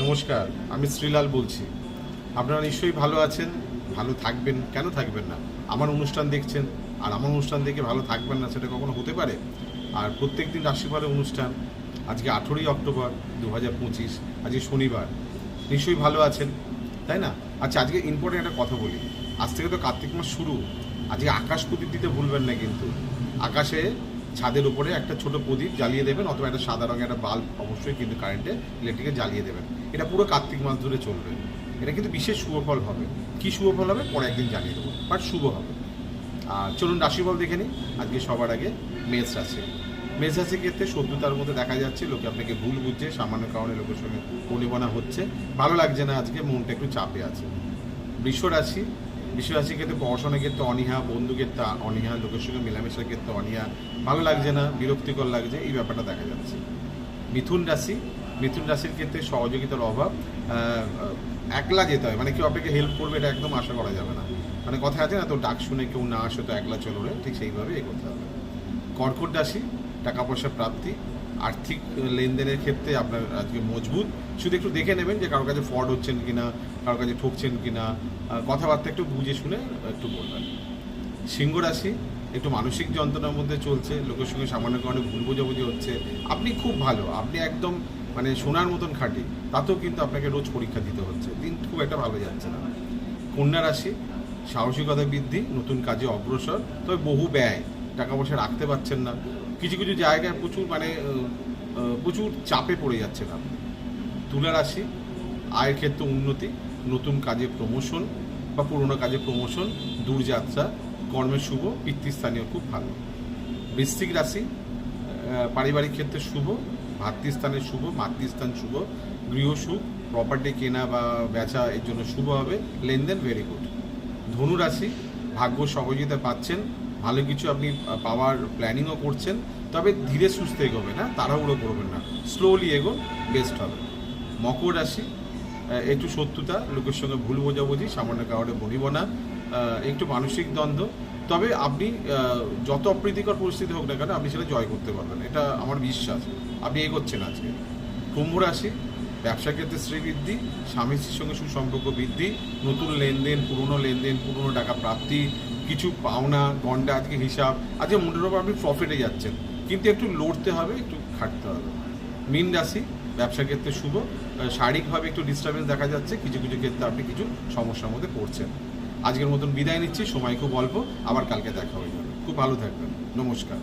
নমস্কার, আমি শ্রীলাল বলছি। আপনারা নিশ্চয়ই ভালো আছেন, ভালো থাকবেন, কেন থাকবেন না? আমার অনুষ্ঠান দেখছেন, আর আমার অনুষ্ঠান দেখে ভালো থাকবেন না সেটা কখনো হতে পারে? আর প্রত্যেক দিন রাশিফলের অনুষ্ঠান, আজকে আঠেরোই অক্টোবর দু হাজার পঁচিশ, আজকে শনিবার। নিশ্চয়ই ভালো আছেন, তাই না? আচ্ছা আজকে ইম্পর্টেন্ট একটা কথা বলি। আজ থেকে তো কার্তিক মাস শুরু। আজকে আকাশ প্রদীপ দিতে ভুলবেন না কিন্তু। আকাশে ছাদের উপরে একটা ছোট প্রদীপ জ্বালিয়ে দেবেন, অথবা একটা সাদা রঙের একটা বাল্ব অবশ্যই কিন্তু কারেন্টে ইলেকট্রিকে জ্বালিয়ে দেবেন। এটা পুরো কার্তিক মাস ধরে চলবে। এটা কিন্তু বিশেষ শুভফল হবে। কি শুভফল হবে? পরে একদিন জানিয়ে দেবো বাট শুভ হবে। আর চলুন রাশিফল দেখে নিই। আজকে সবার আগে মেষ রাশি। মেষ রাশির ক্ষেত্রে শত্রুতার মধ্যে দেখা যাচ্ছে, লোকে আপনাকে ভুল বুঝছে, সামান্য কারণে লোকের সঙ্গে পরিবনা হচ্ছে। ভালো লাগছে না আজকে, মনটা একটু চাপে আছে। বৃষ রাশি রাশির ক্ষেত্রে পড়াশোনার ক্ষেত্রে অনীহা বন্ধু ক্ষেত্রে অনীহা, লোকের সঙ্গে মেলামেশার ক্ষেত্রে অনীহা, ভালো লাগছে না, বিরক্তিকর লাগছে, এই ব্যাপারটা দেখা যাচ্ছে। মিথুন রাশি, মিথুন রাশির ক্ষেত্রে সহযোগিতার অভাব একলা যেতে হয় মানে কেউ আপনাকে হেল্প করবে এটা একদম আশা করা যাবে না। মানে কথা আছে না, তো ডাক শুনে কেউ না আসে তো একলা চলো রে, ঠিক সেইভাবে এগোতে হবে। কর্কট রাশি, টাকা পয়সা প্রাপ্তি আর্থিক লেনদেনের ক্ষেত্রে আপনার আজকে মজবুত। শুধু একটু দেখে নেবেন যে কারোর কাছে ফ্রড হচ্ছেন কিনা কারোর কাছে ঠকছেন কিনা কথাবার্তা একটু বুঝে শুনে একটু বলবেন। সিংহ রাশি, একটু মানসিক যন্ত্রণার মধ্যে চলছে, লোকের সঙ্গে সামান্য কারণে ভুল বোঝাবুঝি হচ্ছে। আপনি খুব ভালো, আপনি একদম মানে সোনার মতন খাঁটি, তাতেও কিন্তু আপনাকে রোজ পরীক্ষা দিতে হচ্ছে। দিন খুব একটা ভালো যাচ্ছে না। কন্যা রাশি, সাহসিকতা বৃদ্ধি, নতুন কাজে অগ্রসর, তবে বহু ব্যয়। টাকা পয়সা রাখতে পারছেন না। কিছু কিছু জায়গায় প্রচুর মানে প্রচুর চাপে পড়ে যাচ্ছেন আপনি। তুলা রাশি আয়ের ক্ষেত্রে উন্নতি, নতুন কাজে প্রমোশন বা পুরনো কাজে প্রমোশন দূরযাত্রা, কর্মের শুভ, পিতৃস্থানীয় খুব ভালো। বৃশ্চিক রাশি পারিবারিক ক্ষেত্রে শুভ, ভাতৃস্থানের শুভ, মাতৃস্থান শুভ, গৃহ সুখ প্রপার্টি কেনা বা বেচা এর জন্য শুভ হবে, লেনদেন ভেরি গুড ধনু রাশি ভাগ্য সহযোগিতা পাচ্ছেন ভালো কিছু আপনি পাওয়ার প্ল্যানিংও করছেন, তবে ধীরে সুস্থে এগোবেন না তাড়াহুড়ো করবেন না। স্লোলি এগোন বেস্ট হবে। মকর রাশি একটু শত্রুতা, লোকের সঙ্গে ভুল বোঝাবুঝি, সামান্য কারণে বলিব না একটু মানসিক দ্বন্দ্ব। তবে আপনি যত অপ্রীতিকর পরিস্থিতি হোক না কেন, আপনি সেটা জয় করতে পারবেন। এটা আমার বিশ্বাস। আপনি এগোচ্ছেন আজকে। কুম্ভ রাশি, ব্যবসা ক্ষেত্রে শ্রীবৃদ্ধি স্বামী স্ত্রীর সঙ্গে সুসম্পর্ক বৃদ্ধি, নতুন লেনদেন, পুরনো লেনদেন, পুরনো টাকা প্রাপ্তি কিছু পাওনা, গন্ডা, আজকে হিসাব, আজকে মোটের ওপর আপনি প্রফিটে যাচ্ছেন। কিন্তু একটু লড়তে হবে, একটু খাটতে হবে। মিন রাশি, ব্যবসার ক্ষেত্রে শুভ শারীরিকভাবে একটু ডিস্টারবেন্স দেখা যাচ্ছে, কিছু কিছু ক্ষেত্রে আপনি কিছু সমস্যার মধ্যে পড়ছেন। আজকের মতন বিদায় নিচ্ছি, সময় খুব অল্প, আবার কালকে দেখা হয়ে যাবে খুব ভালো থাকবেন। নমস্কার।